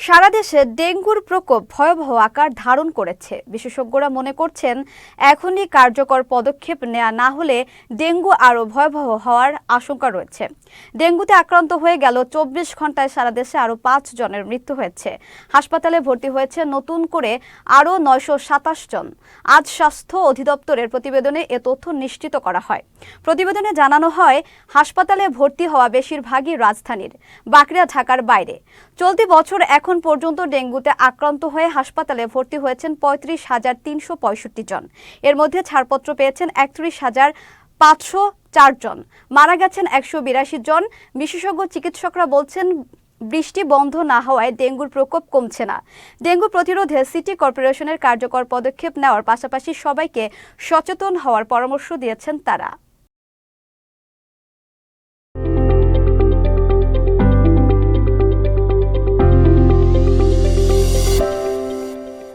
সারা দেশে ডেঙ্গুর প্রকোপ ভয়াবহ আকার ধারণ করেছে। বিশেষজ্ঞরা মনে করছেন, এখনই কার্যকর পদক্ষেপ নেওয়া না হলে ডেঙ্গু আরও ভয়াবহ হওয়ার আশঙ্কা রয়েছে। ডেঙ্গুতে আক্রান্ত হয়ে গেল চব্বিশ ঘন্টায় সারা দেশে আরও পাঁচ জনের মৃত্যু হয়েছে। হাসপাতালে ভর্তি হয়েছে নতুন করে আরও নয়শো সাতাশ জন। আজ স্বাস্থ্য অধিদপ্তরের প্রতিবেদনে এ তথ্য নিশ্চিত করা হয়। প্রতিবেদনে জানানো হয়, হাসপাতালে ভর্তি হওয়া বেশিরভাগই রাজধানীর, বাঁকড়া ঢাকার বাইরে। চলতি বছর এখন পর্যন্ত ডেঙ্গুতে আক্রান্ত হয়ে হাসপাতালে ভর্তি হয়েছেন পঁয়ত্রিশ হাজার তিনশো পঁয়ষট্টি জন। এর মধ্যে ছাড়পত্র পেয়েছেন একত্রিশ হাজার পাঁচশো চারজন মারা গেছেন একশো বিরাশি জন। বিশেষজ্ঞ চিকিৎসকরা বলছেন, বৃষ্টি বন্ধ না হওয়ায় ডেঙ্গুর প্রকোপ কমছে না। ডেঙ্গু প্রতিরোধে সিটি কর্পোরেশনের কার্যকর পদক্ষেপ নেওয়ার পাশাপাশি সবাইকে সচেতন হওয়ার পরামর্শ দিয়েছেন তারা।